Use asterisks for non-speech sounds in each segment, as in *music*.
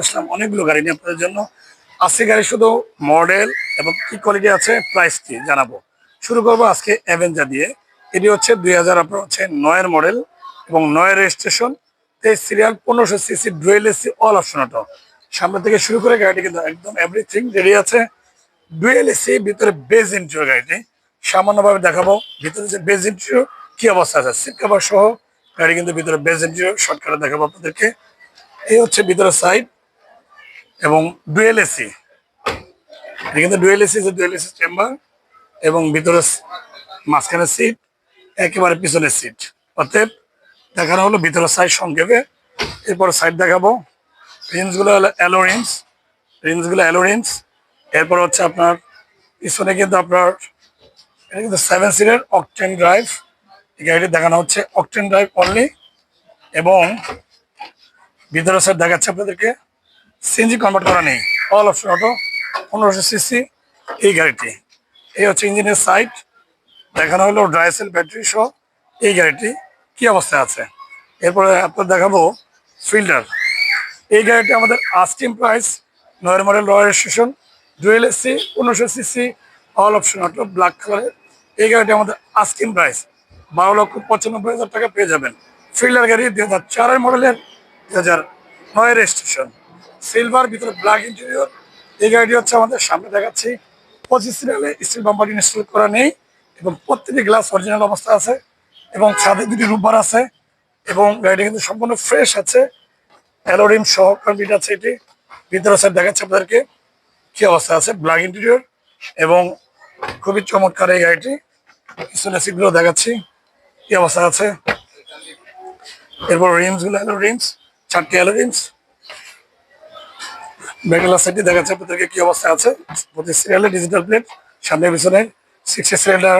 আসলাম অনেকগুলো গাড়ি নিয়ে জন্য। আজকে গাড়ি শুধু মডেল এবং আছে প্রাইস কি জানাব। শুরু করব আজকে অ্যাভেঞ্জার দিয়ে। এটি হচ্ছে মডেল এবং তেইশ সিরিয়াল পনেরোশো ডুয়েল এসি অল অপশন সামনে থেকে শুরু করে গাড়িটি কিন্তু একদম এভরিথিং আছে। ডুয়েল এসি ভিতরে বেজ গাড়িটি। সামান্যভাবে দেখাবো। ভিতরে যে বেজ কি অবস্থা আছে? সিট সহ গাড়ি কিন্তু ভিতরে বেজ ইন্টারিয়র শর্টকাটে দেখাবো আপনাদেরকে। এই হচ্ছে ভিতরে সাইড এবং ডুয়েল এসি কিন্তু dual AC dual AC chamber এবং ভিতরে স- মাঝখানে সিট একেবারে পিছনের সিট অতএব দেখানো হলো ভিতরে সাইড সংক্ষেপে। এরপর সাইড দেখাবো। রিন্সগুলো হলো অ্যালো রিন্স রিন্সগুলো অ্যালো রিন্স এরপর হচ্ছে আপনার, পিছনে কিন্তু আপনার, এটা কিন্তু সেভেন সিটের অকটেন ড্রাইভ এই গাড়িটি দেখানো হচ্ছে অকটেন ড্রাইভ অনলি এবং ভিতরে সাইড দেখাচ্ছে আপনাদেরকে। সিএনজি কনভার্ট করা নেই। অল অপশন অটো পনেরোশো সিসি এই গাড়িটি। এই হচ্ছে ইঞ্জিনের সাইড দেখানো হলো ড্রাইসেল ব্যাটারি সহ এই গাড়িটি। কি অবস্থায় আছে? এরপরে আপনার দেখাবো ফিল্ডার এই গাড়িটি আমাদের আস্টিম প্রাইস নয়ের model royal station dual AC পনেরোশো CC all option auto black কালারের এই গাড়িটি আমাদের আস্কিম প্রাইস বারো লক্ষ পঁচানব্বই হাজার টাকা পেয়ে যাবেন। ফিল্ডার গাড়ি দুই হাজার চারের মডেলের দুই হাজার নয়ের স্টেশন সিলভার ভিতরে ব্ল্যাক ইন্টেরিয়র এই গাড়িটি হচ্ছে আমাদের সামনে দেখাচ্ছি। পঁচিশ সিরিয়ালে স্টিল বাম্পার ইনস্টল করা নেই এবং প্রত্যেকটি গ্লাস অরিজিনাল অবস্থা আছে এবং ছাদে দুটি রুববার আছে এবং গাড়িটি কিন্তু সম্পূর্ণ ফ্রেশ আছে। অ্যালোরিম সহ কমপ্লিট আছে এটি। ভিতরে সাইড দেখাচ্ছে আপনাদেরকে কি অবস্থা আছে। ব্ল্যাক ইন্টেরিয়র এবং খুবই চমৎকার এই গাড়িটি। পিছনে দেখাচ্ছি। কি অবস্থা আছে। এরপর রিমসগুলো হ্যালো রিমস চারটি হ্যালো রিমস ব্যাকলার সাইডে দেখাচ্ছে আপনাদেরকে কি অবস্থা আছে। প্রতি সিরিয়ালে ডিজিটাল প্লেট সামনে পিছনে sixty cylinder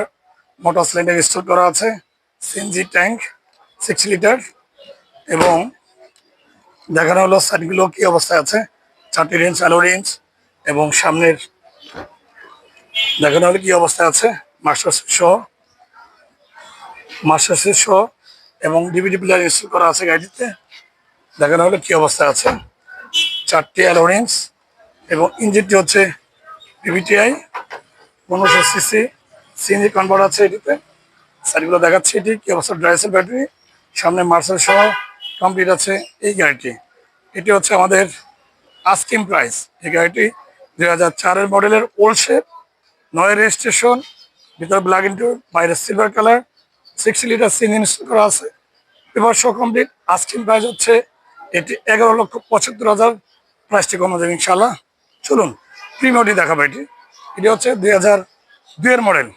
motor cylinder store করা আছে। সিএনজি ট্যাঙ্ক সিক্স লিটার এবং দেখানো হলো সাইডগুলো কি অবস্থায় আছে। চারটি রেঞ্জ আলো রেঞ্জ এবং সামনের দেখানো হলো কি অবস্থায় আছে। মাস্টার সহ মাস্টার সুইচ সহ এবং ডিভিডি প্লেয়ার ইনস্টল করা আছে গাড়িতে। দেখানো হলো কি অবস্থা আছে। চারটি অ্যালোরেন্স এবং ইঞ্জিনটি হচ্ছে পিভিটিআই পনেরোশো সিসি সিএনজি কনভার্ট আছে এটিতে। সাইডগুলো দেখাচ্ছে এটি, কি অবস্থা ড্রাইসেল ব্যাটারি সামনে মার্সেল সহ কমপ্লিট আছে এই গাড়িটি। এটি হচ্ছে আমাদের আস্কিম প্রাইস এই গাড়িটি দুই হাজার চারের মডেলের ওল্ড শেপ নয় রেজিস্ট্রেশন, ভিতরে ব্ল্যাক ইন্টু বাইরে silver colour sixty litre install করা আছে। Paper show complete asking price হচ্ছে এটি এগারো লক্ষ পঁচাত্তর হাজার। প্রাইসটি কমে যাবে ইনশাল্লাহ চলুন প্রিমিয়টি দেখাবো এটি। এটি হচ্ছে দুই হাজার দুইয়ের মডেল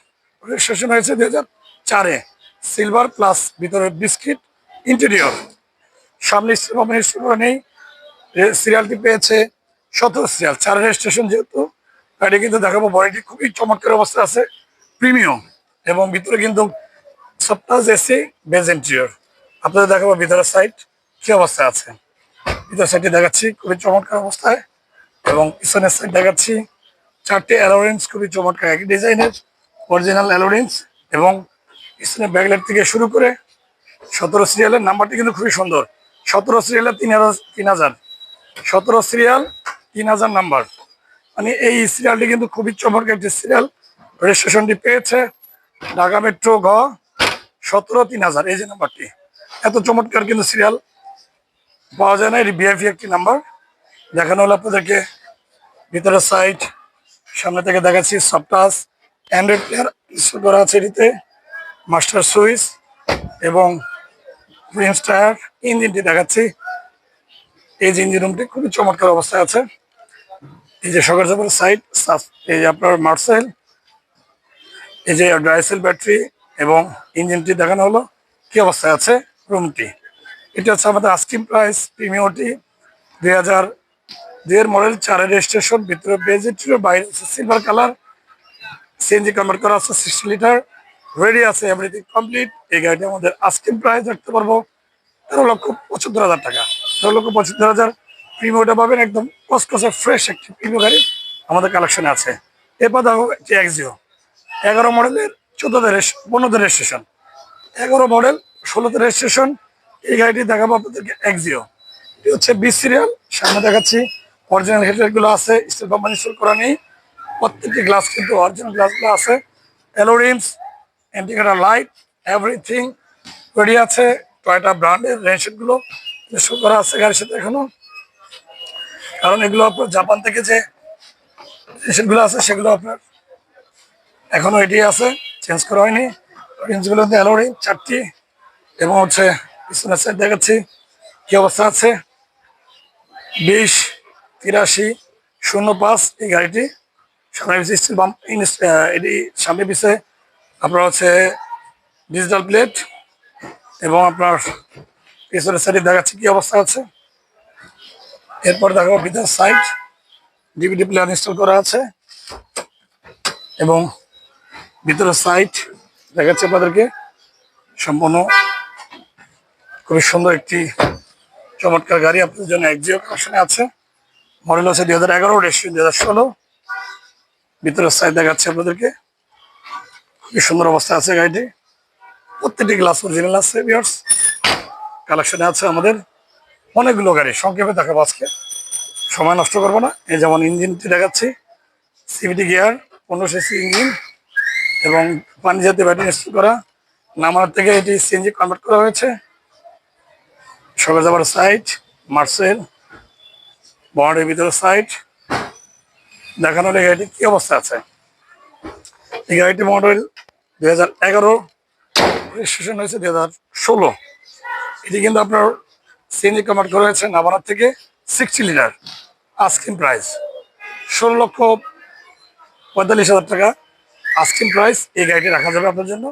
রেজিস্ট্রেশন হয়েছে দুই হাজার চারে। সিলভার প্লাস ভিতরে বিস্কিট ইন্টেরিয়র সামনে করা নেই। সিরিয়ালটি পেয়েছে সতেরো সিরিয়াল চার রেজিস্ট্রেশন যেহেতু গাড়ি কিন্তু দেখাবো। বডিটি খুবই চমৎকার অবস্থা আছে। প্রিমিয়াম এবং ভিতরে কিন্তু সপ্তাহ এসি বেজ আপনাদের দেখাবো ভিতরে সাইড কি অবস্থা আছে। ভিতর সাইডে দেখাচ্ছি, খুবই চমৎকার অবস্থায়। এবং পিছনের সাইড দেখাচ্ছি, চারটে অ্যালোরেন্স খুবই চমৎকার। একই ডিজাইনের অরিজিনাল অ্যালোরেন্স এবং পিছনের ব্যাগলাইট থেকে শুরু করে সতেরো সিরিয়ালের নাম্বারটি কিন্তু খুবই সুন্দর। সতেরো সিরিয়ালের তিন হাজার তিন হাজার। সতেরো সিরিয়াল তিন হাজার নাম্বার মানে এই সিরিয়ালটি কিন্তু খুবই চমৎকার একটি সিরিয়াল রেজিস্ট্রেশনটি পেয়েছে ঢাকা মেট্রো ঘ সতেরো তিন হাজার, এই যে নাম্বারটি। এত চমৎকার কিন্তু সিরিয়াল পাওয়া যায় না, এটি বিআইপি একটি নাম্বার। দেখানো হলো আপনাদেরকে। ভিতরে সাইড সামনে থেকে দেখাচ্ছি সফটাস অ্যান্ড্রয়েড প্লেয়ার ইনস্টল করা আছে এটিতে। মাস্টার সুইচ এবং প্রিন্স টায়ার ইঞ্জিনটি দেখাচ্ছি। এই যে ইঞ্জিন রুমটি খুবই চমৎকার অবস্থায় আছে। এই যে সকাল সাইড এই যে আপনার মার্সেল এই যে ড্রাইসেল ব্যাটারি এবং ইঞ্জিনটি দেখানো হলো, কি অবস্থায় আছে রুমটি। এটা হচ্ছে আমাদের আস্কিম প্রাইস প্রিমিয়মটি দুই হাজার দুইয়ের মডেল চারের রেজিস্ট্রেশন, ভিতরে বেজিটির বাইরে আছে সিলভার কালার সিএনজি কনভার্ট করা আছে সিক্সটি লিটার রেডি আছে এভরিথিং কমপ্লিট এই গাড়িটি আমাদের আস্কিম প্রাইস রাখতে পারব তেরো লক্ষ পঁচাত্তর হাজার টাকা। তেরো লক্ষ পঁচাত্তর হাজার প্রিমিয়টা পাবেন একদম কসকসে ফ্রেশ একটি প্রিমিয় গাড়ি আমাদের কালেকশনে আছে। এরপর দেখো একটি এক্সিও এগারো মডেলের চোদ্দোতে পনেরোতে রেজিস্ট্রেশন এগারো মডেল ষোলোতে রেজিস্ট্রেশন এই গাড়িটি দেখাবো আপনাদেরকে এক্সিও এটি হচ্ছে বিশ সিরিয়াল সামনে দেখাচ্ছি। অরিজিনাল হেডলাইটগুলো আছে স্টিল কোম্পানি ইনস্টল করা নেই। প্রত্যেকটি গ্লাস কিন্তু অরিজিনাল গ্লাসগুলো আছে। Alloy rims indicator light everything ready আছে। টয়টা ব্র্যান্ডের রেনশেডগুলো ইনস্টল করা আছে গাড়ির সাথে এখনও। কারণ এগুলো আপনার জাপান থেকে যে রেনশেড আছে, সেগুলো আপনার এখনও এটি আছে। চেঞ্জ করা হয়নি। রেঞ্জগুলো অ্যালোরিং চারটি। এবং হচ্ছে পিছনের সাইড দেখাচ্ছি, কি অবস্থা আছে? বিশ, তিরাশি, শূন্য পাঁচ, এই গাড়িটি। সামনে পিছিয়ে স্টিল বাম্প এটি সামনে পিছিয়ে আপনার হচ্ছে ডিজিটাল প্লেট এবং আপনার পিছনের সাইডে দেখাচ্ছে কি অবস্থা আছে। এরপর দেখাবো ভিতর সাইড ডিভিডি প্লেয়ার ইনস্টল করা আছে। এবং ভিতরের সাইড দেখাচ্ছে আপনাদেরকে। সম্পূর্ণ খুবই সুন্দর একটি চমৎকার গাড়ি আপনাদের জন্য একজিও কালেকশনে আছে। মডেল হচ্ছে দুই হাজার এগারো দুই হাজার ষোলো। ভিতরের সাইড দেখাচ্ছে আপনাদেরকে। খুবই সুন্দর অবস্থা আছে গাড়িটি। প্রত্যেকটি গ্লাস অরিজিনাল আছে বিয়ার্স কালেকশনে আছে আমাদের। অনেকগুলো গাড়ি সংক্ষেপে দেখাবো আজকে। সময় নষ্ট করব না। এই যেমন ইঞ্জিনটি দেখাচ্ছি। সিভিটি গিয়ার পনেরো সি ইঞ্জিন এবং পানি জাতীয় ব্যাটারি ইনস্টল করা। নামার থেকে এটি সিএনজি কনভার্ট করা হয়েছে। সকাল যাবার সাইট মার্সেল বন্ডের ভিতরে সাইট দেখানো হলে গাড়িটি কি অবস্থা আছে? এই গাড়িটি মডেল দুই হাজার এগারো রেজিস্ট্রেশন হয়েছে দুই হাজার ষোলো। এটি কিন্তু আপনার সিএনজি কনভার্ট করা হয়েছে নামার থেকে সিক্সটি লিটার আস্কিং প্রাইস ষোলো লক্ষ পঁয়তাল্লিশ হাজার টাকা। আস্কিং প্রাইস এই গাড়িটি রাখা যাবে আপনার জন্য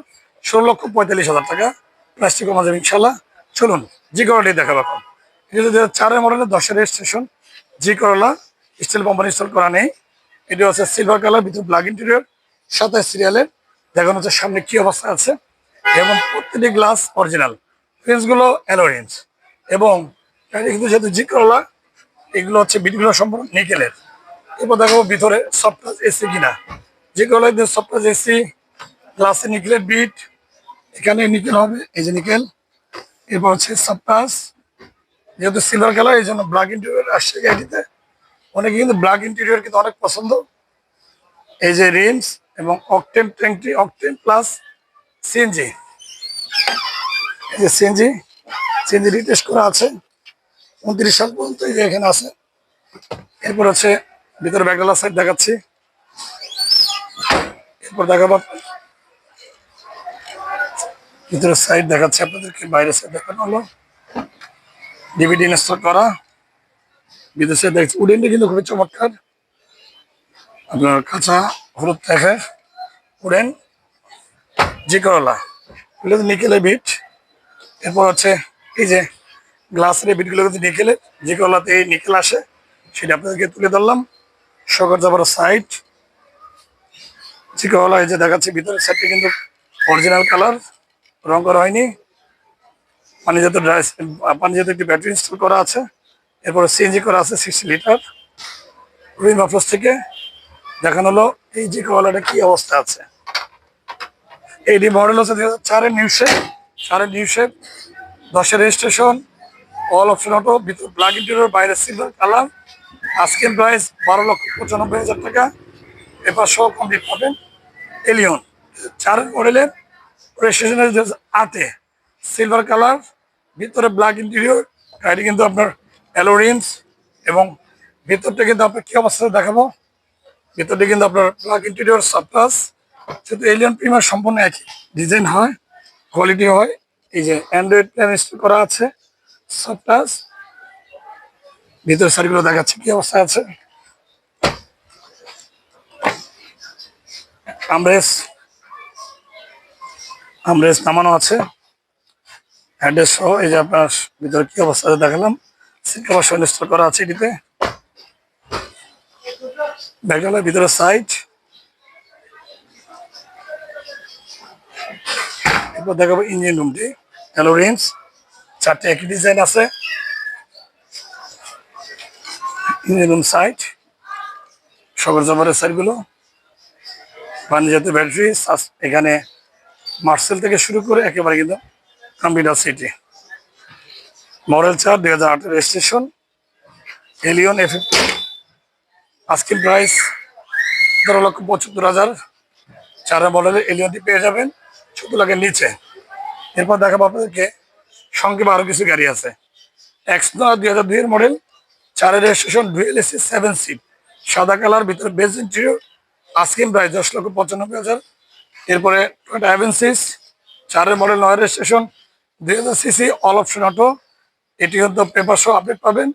ষোলো লক্ষ পঁয়তাল্লিশ হাজার টাকা। প্রাইসটি কমা যাবে ইনশাল্লাহ চলুন জি করলা দেখাবো এখন এটি হচ্ছে চারের মডেলের দশের রেজিস্ট্রেশন জি করলা স্টিল কোম্পানি ইনস্টল করা নেই। এটি হচ্ছে সিলভার কালার ভিতরে ব্ল্যাক ইন্টেরিয়র সাতাশ সিরিয়ালের দেখানো হচ্ছে সামনে কি অবস্থা আছে। এবং প্রত্যেকটি গ্লাস অরিজিনাল ফ্রেন্সগুলো অ্যালোরেঞ্জ এবং কিন্তু যেহেতু জি করলা এগুলো হচ্ছে বিটগুলো সম্পূর্ণ নিকেলের এরপর দেখাবো ভিতরে সফট এসি কিনা। যে করলা সফটওয়্যার এসি গ্লাসে নিকেলের বিট এখানে নিকেল হবে, এই যে নিকেল। এরপর হচ্ছে সাবটাস যেহেতু সিলভার খেলা, এই জন্য ব্ল্যাক ইন্টেরিয়র আসছে গাড়িতে। অনেকে কিন্তু ব্ল্যাক ইন্টেরিয়র কিন্তু অনেক পছন্দ। এই যে রিমস এবং অকটেন ট্যাঙ্কটি অকটেন প্লাস সিএনজি এই যে সিএনজি সিএনজি রিটেস্ট করা আছে। উনত্রিশ সাল পর্যন্ত এই যে এখানে আছে। এরপর হচ্ছে ভিতরে ব্যাগডালা সাইড দেখাচ্ছি। এরপর দেখাবো। ভিতরের সাইড দেখাচ্ছে আপনাদেরকে বাইরের সাইড দেখানো হলো। ডিভিডি ইনস্টল করা। বিদেশে দেখছি উডেনটি কিন্তু খুবই চমৎকার। আপনার কাঁচা, হলুদ টাইপের উডেন জি করলা এগুলো নিকেলের বিট এরপর হচ্ছে এই যে গ্লাসের বিটগুলো কিন্তু নিকেলে জি করলাতে এই নিকেল আসে। সেটা আপনাদেরকে তুলে ধরলাম। শকর যাবার সাইড করলা এই যে দেখাচ্ছে ভিতরের সাইডটা কিন্তু অরিজিনাল কালার রং করা হয়নি। পানি জাতীয় ড্রাই পানি জাতীয় একটি ব্যাটারি ইনস্টল করা আছে। এরপরে সিএনজি করা আছে সিক্সটি লিটার রুইম অফিস থেকে দেখানো হলো এই যে কলাটা কি অবস্থা আছে। এইটি মডেল হচ্ছে দুই হাজার চারের নিউ শেপ চারের নিউ শেপ দশের রেজিস্ট্রেশন অল অপশন অটো ভিতর ব্ল্যাক ইন্টেরিয়র বাইরে সিলভার কালার আজকের প্রাইস বারো লক্ষ পঁচানব্বই হাজার টাকা। পেপার সহ কমপ্লিট পাবেন এলিয়ন চার মডেলের রেজিস্ট্রেশন আটে। সিলভার কালার ভিতরে ব্ল্যাক ইন্টেরিয়র গাড়ি কিন্তু আপনার অ্যালোরিমস এবং ভিতরটা কিন্তু আপনার কি অবস্থা দেখাবো? ভিতরটা কিন্তু আপনার ব্ল্যাক ইন্টেরিয়র সাবটাস যেহেতু এলিয়ন প্রিমার সম্পূর্ণ একই ডিজাইন হয় কোয়ালিটি হয়। এই যে অ্যান্ড্রয়েড প্ল্যান ইনস্টল করা আছে সাবটাস ভিতরের সারিগুলো দেখাচ্ছে কি অবস্থা আছে। আমরেস আমরেস নামানো আছে। অ্যাড্রেস সহ এই যে আপনার ভিতরে কি অবস্থা দেখালাম। কভার ইনস্টল করা আছে এটিতে। ব্যাগডালার ভিতরে সাইড এরপর দেখাবো ইঞ্জিন রুমটি হ্যালো রেঞ্জ চারটে একই ডিজাইন আছে। ইঞ্জিন রুম সাইড সবর জবরের সাইডগুলো জাতীয় ব্যাটারি এখানে মার্সেল থেকে শুরু করে একেবারে কিন্তু কম্পিউটার সিটি মডেল চার, দুই হাজার আটের রেজিস্ট্রেশন এলিয়ন এফ আজকের প্রাইস তেরো লক্ষ পঁচাত্তর হাজার। চারের মডেলের এলিয়নটি পেয়ে যাবেন, চোদ্দ লাখের নিচে। এরপর দেখাবো আপনাদেরকে সংক্ষেপে আরও কিছু গাড়ি আছে। এক্সনা দুই হাজার দুইয়ের মডেল চারের registration dual AC seven seat সাদা কালার, ভিতরে বেজ ইন্টেরিয়র আস্কিম প্রাইস দশ লক্ষ পঁচানব্বই হাজার। এরপরে টয়টা অ্যাভেন্সিস চারের মডেল নয় রেজিস্ট্রেশন দুই হাজার সিসি অল অপশন অটো এটি হয়তো পেপার সহ আপডেট পাবেন,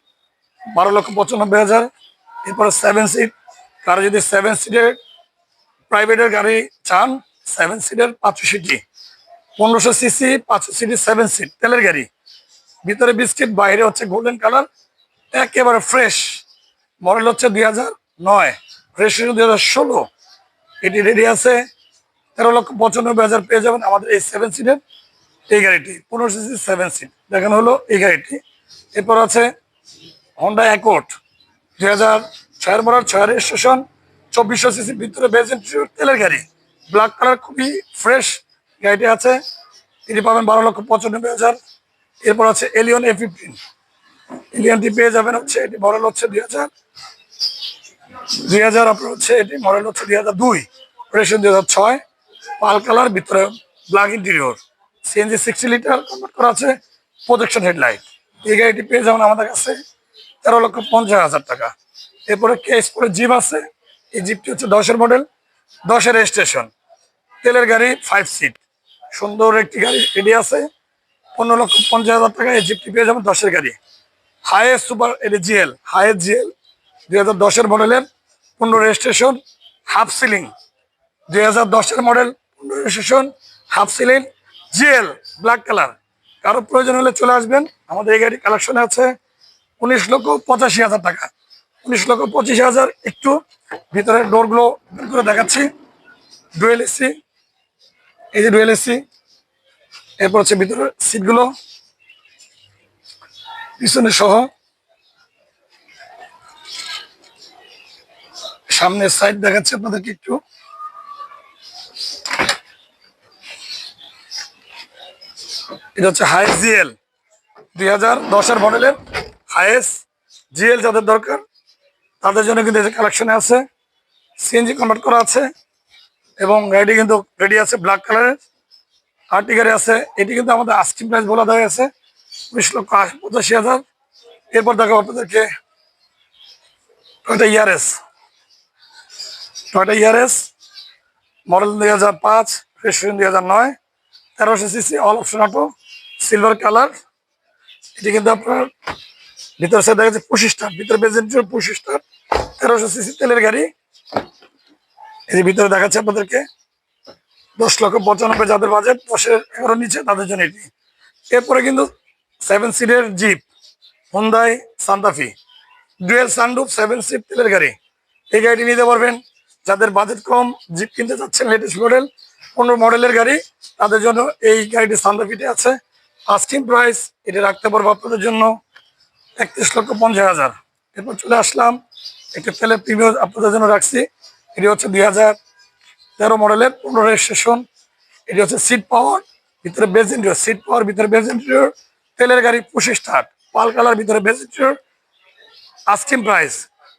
বারো লক্ষ পঁচানব্বই হাজার। এরপরে সেভেন সিট কারও যদি সেভেন সিটের প্রাইভেটের গাড়ি চান সেভেন সিটের পাঁচশো সিটি। পনেরোশো সিসি পাঁচশো সিটি সেভেন সিট তেলের গাড়ি। ভিতরে বিস্কিট বাইরে হচ্ছে গোল্ডেন কালার একেবারে ফ্রেশ মডেল হচ্ছে দুই হাজার নয়। ফ্রেশ দুই হাজার ষোলো। এটি রেডি আছে। তেরো লক্ষ পঁচানব্বই হাজার পেয়ে যাবেন আমাদের এই সেভেন সিটের এই গাড়িটি পনেরো সিসি সেভেন সিট দেখানো হলো এই গাড়িটি এরপর আছে হন্ডা অ্যাকোর্ড দুই হাজার ছয়ের মডেল ছয়ের রেজিস্ট্রেশন চব্বিশশো সিসির ভিতরে বেজেন্ট তেলের গাড়ি। ব্ল্যাক কালার খুবই ফ্রেশ গাড়িটি আছে। তিনি পাবেন বারো লক্ষ পঁচানব্বই হাজার। এরপর আছে এলিয়ন এ ফিফটিন এলিয়নটি পেয়ে যাবেন হচ্ছে এটি মডেল হচ্ছে দুই হাজার। দুই হাজার আপনার হচ্ছে এটি মডেল হচ্ছে দুই হাজার দুই, রেশন দুই হাজার ছয়, পাল কালার, ভিতরে black interior CNG sixty litre convert করা আছে প্রজেকশন হেডলাইট এই গাড়িটি পেয়ে যাবেন আমাদের কাছে তেরো লক্ষ পঞ্চাশ হাজার টাকা। এরপরে কেস করে জিপ আছে, এই জিপটি হচ্ছে দশের মডেল দশের রেজিস্ট্রেশন তেলের গাড়ি ফাইভ সিট সুন্দর একটি গাড়ি রেডি আছে, পনেরো লক্ষ পঞ্চাশ হাজার টাকা এই জিপটি পেয়ে যাবেন দশের গাড়ি। হাইয়েস্ট সুপার এটি জিএল হাইয়েস্ট জিএল দুই হাজার দশের মডেলের পনেরো রেজিস্ট্রেশন হাফ সিলিং দুই হাজার দশের মডেল পনেরো registration half ceiling GL black colour কারও প্রয়োজন হলে চলে আসবেন। আমাদের এই গাড়ি কালেকশনে আছে উনিশ লক্ষ পঁচাশি হাজার টাকা। উনিশ লক্ষ পঁচিশ হাজার একটু ভিতরে ডোরগুলো করে দেখাচ্ছি। ডুয়েল এসি এই যে ডুয়েল এসি এরপর হচ্ছে ভিতরে সিটগুলো পিছনে সহ সামনের সাইড দেখাচ্ছে আপনাদেরকে একটু। এটা হচ্ছে হাইস জিএল দুই হাজার দশের মডেলের হাইস জিএল যাদের দরকার, তাদের জন্য কিন্তু কালেকশনে আছে। সিএনজি কনভার্ট করা আছে এবং গাড়িটি কিন্তু রেডি আছে ব্ল্যাক কালারের আরটি গাড়ি আছে, এটি কিন্তু আমাদের আস্কিং প্রাইস বলা দেওয়া আছে উনিশ লক্ষ পঁচাশি হাজার। এরপর দেখো আপনাদেরকে টয়টা টয়টা ইয়ারএস মডেল দুই হাজার পাঁচ রেজিস্ট্রেশন দুই হাজার নয়, তেরোশো CC all option auto silver colour এটি কিন্তু আপনার ভিতরে সে দেখা যাচ্ছে পঁচিশটা ভিতরে বেজেন্টের পঁচিশটা তেরোশো সিসি তেলের গাড়ি। যে ভিতরে দেখাচ্ছে আপনাদেরকে। দশ লক্ষ পঁচানব্বই যাদের বাজেট দশের এগারো নিচে, তাদের জন্য এটি। এরপরে কিন্তু সেভেন সিটের jeep Hyundai Santa Fe dual sunroof seven seat তেলের গাড়ি। এই গাড়িটি নিতে পারবেন যাদের বাজেট কম জিপ কিনতে চাচ্ছেন লেটেস্ট মডেল পনেরো মডেলের গাড়ি, তাদের জন্য এই গাড়িটি সান্তাফিতে আছে। আস্কিং প্রাইস এটি রাখতে পারব আপনাদের জন্য একত্রিশ লক্ষ পঞ্চাশ হাজার। এরপর চলে আসলাম, একটা তেলের প্রিমিয়াম আপনাদের জন্য রাখছি। এটি হচ্ছে দুই হাজার তেরো মডেলের পনেরো রেজিস্ট্রেশন এটি হচ্ছে সিট পাওয়ার ভিতরে বেজ সিট পাওয়ার ভিতরে বেজ তেলের গাড়ি পঁচিশ স্টার্ট পাল কালার ভিতরে বেজ ইন্টিরিয়র আস্কিং প্রাইস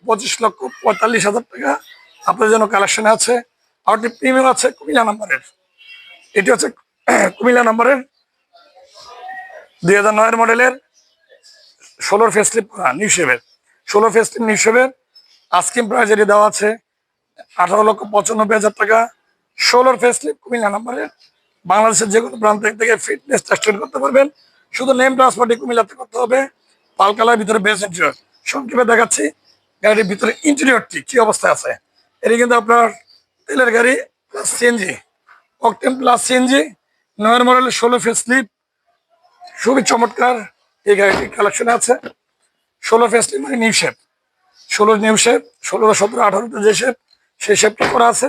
পঁচিশ লক্ষ পঁয়তাল্লিশ হাজার টাকা। আপনাদের জন্য কালেকশন আছে, আর একটি প্রিমিয়াম আছে কুমিল্লা নাম্বারের। এটি হচ্ছে, *clears throat* কুমিল্লা নাম্বারের দুই হাজার নয়ের মডেলের ষোলোর ফেসলিপ নিউ শেপের ষোলো ফেসলিপ নিউ শেপের আস্কিং প্রাইস এটি দেওয়া আছে, আঠারো লক্ষ পঁচানব্বই হাজার টাকা। ষোলোর ফেসলিপ কুমিল্লা নাম্বারের। বাংলাদেশের যে কোনো প্রান্ত থেকে ফিটনেস টেস্ট করতে পারবেন। শুধু নেম ট্রান্সফারটি কুমিল্লাতে করতে হবে। পালকালার ভিতরে বেস ইন্টেরিয়র সংক্ষেপে দেখাচ্ছি। গাড়ির ভিতরে ইন্টেরিয়রটি কি অবস্থায় আছে? এটি কিন্তু আপনার তেলের গাড়ি plus CNG octane plus CNG নয়ের মডেলের ষোলো ফেস স্লিপ খুবই চমৎকার এই গাড়িটি কালেকশনে আছে। ষোলো ফেস স্লিপ মানে নিউ শেপ ষোলো নিউ শেপ ষোলো সতেরো আঠারোতে যে শেপ সেই শেপটা করা আছে।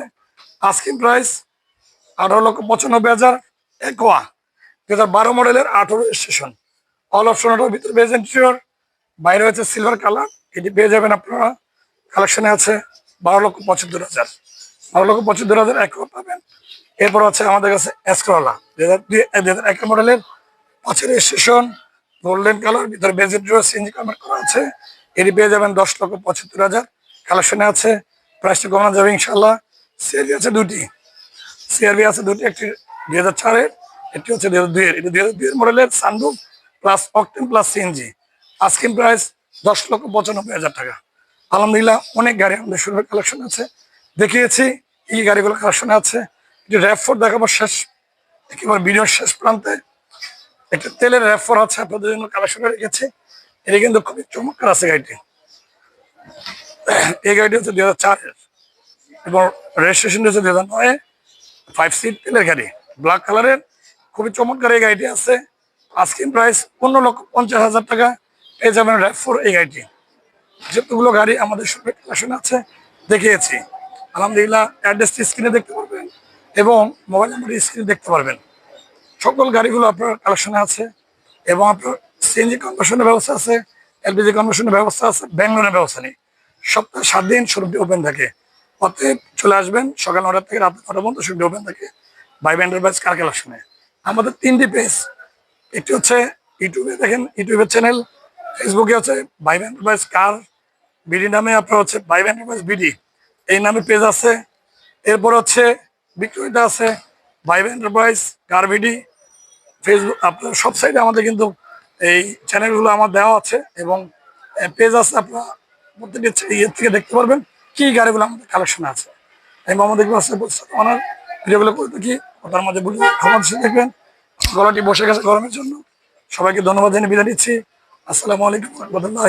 আস্কিং প্রাইস আঠারো লক্ষ পঁচানব্বই হাজার একোয়া। দু হাজার বারো মডেলের আঠারো স্টেশন অল অপশন অটোর ভিতরে বেজ বাইরে হচ্ছে সিলভার কালার এটি পেয়ে যাবেন আপনারা। কালেকশনে আছে বারো লক্ষ পঁচাত্তর হাজার। বারো লক্ষ পঁচাত্তর হাজার একোয়া পাবেন। এরপর আছে আমাদের কাছে এসকরলা দু হাজার দু হাজার এক মডেলের পাঁচের স্টেশন গোল্ডেন কালার ভিতরে বেজেট ড্রো সিএনজি কনভার্ট করা আছে। এটি পেয়ে যাবেন দশ লক্ষ পঁচাত্তর হাজার। কালেকশনে আছে প্রাইসটা কমানো যাবে ইনশাল্লাহ সিআরবি আছে দুটি। সিআরবি আছে দুটি, একটি দুই হাজার চারের, একটি হচ্ছে দুই হাজার দুইয়ের। এটি দুই হাজার দুইয়ের মডেলের sunroof plus octane plus CNG asking price দশ লক্ষ পঁচানব্বই হাজার টাকা। আলহামদুলিল্লাহ, অনেক গাড়ি আমাদের শোরুমের কালেকশন আছে। দেখিয়েছি, এই গাড়িগুলো কালেকশনে আছে। এটি র্যাপ ফোর দেখাবো শেষ, একেবারে ভিডিওর শেষ প্রান্তে। একটা তেলের র্যাপ ফোর আছে, আপনাদের জন্য কালেকশনে রেখেছি। এটা কিন্তু খুবই চমৎকার আছে গাড়িটি। এই গাড়িটি হচ্ছে দুই হাজার চারের এবং রেজিস্ট্রেশন হচ্ছে দুই হাজার নয় ফাইভ সিট তেলের গাড়ি ব্ল্যাক কালারের খুবই চমৎকার এই গাড়িটি আছে। আস্কিং প্রাইস পনেরো লক্ষ পঞ্চাশ হাজার টাকা। পেয়ে যাবেন র্যাপ ফোর এই গাড়িটি। যতগুলো গাড়ি আমাদের সঙ্গে কালেকশন আছে, দেখিয়েছি। আলহামদুলিল্লাহ অ্যাড্রেসটি স্ক্রিনে দেখতে পারবেন এবং মোবাইল নাম্বার স্ক্রিনে দেখতে পারবেন। সকল গাড়িগুলো আপনার কালেকশনে আছে এবং আপনার সিএনজি কনভার্সনের ব্যবস্থা আছে এলপিজি কনভার্সনের ব্যবস্থা আছে, ব্যাঙ্গলোরের ব্যবস্থা নেই। সপ্তাহে সাত দিন শোরুমটি ওপেন থাকে। অতএব চলে আসবেন, সকাল নটা থেকে রাত নটা পর্যন্ত শোরুমটি ওপেন থাকে বাই এন্টারপ্রাইজ কার কালেকশনে আমাদের তিনটি পেজ একটি হচ্ছে ইউটিউবে দেখেন ইউটিউবের চ্যানেল ফেসবুকে হচ্ছে বাই বাইব এন্টারপ্রাইজ কার বিডি নামে আপনার হচ্ছে বাইব এন্টারপ্রাইজ বিডি। এই নামে পেজ আছে। এরপর হচ্ছে বিক্রয়িতা আছে vibe enterprise car BD. Facebook আপনার সব সাইডে আমাদের কিন্তু এই চ্যানেলগুলো আমার দেওয়া আছে এবং পেজ আছে আপনারা প্রত্যেকটি থেকে দেখতে পারবেন কি গাড়িগুলো আমাদের কালেকশন আছে। আমি মোহাম্মদ ইকবাল আমার ভিডিওগুলো করে থাকি ওটার মাঝে দেখবেন। গলাটি বসে গেছে গরমের জন্য। সবাইকে ধন্যবাদ জানিয়ে বিদায় নিচ্ছি। আসসালামু আলাইকুম রহমতুল্লাহ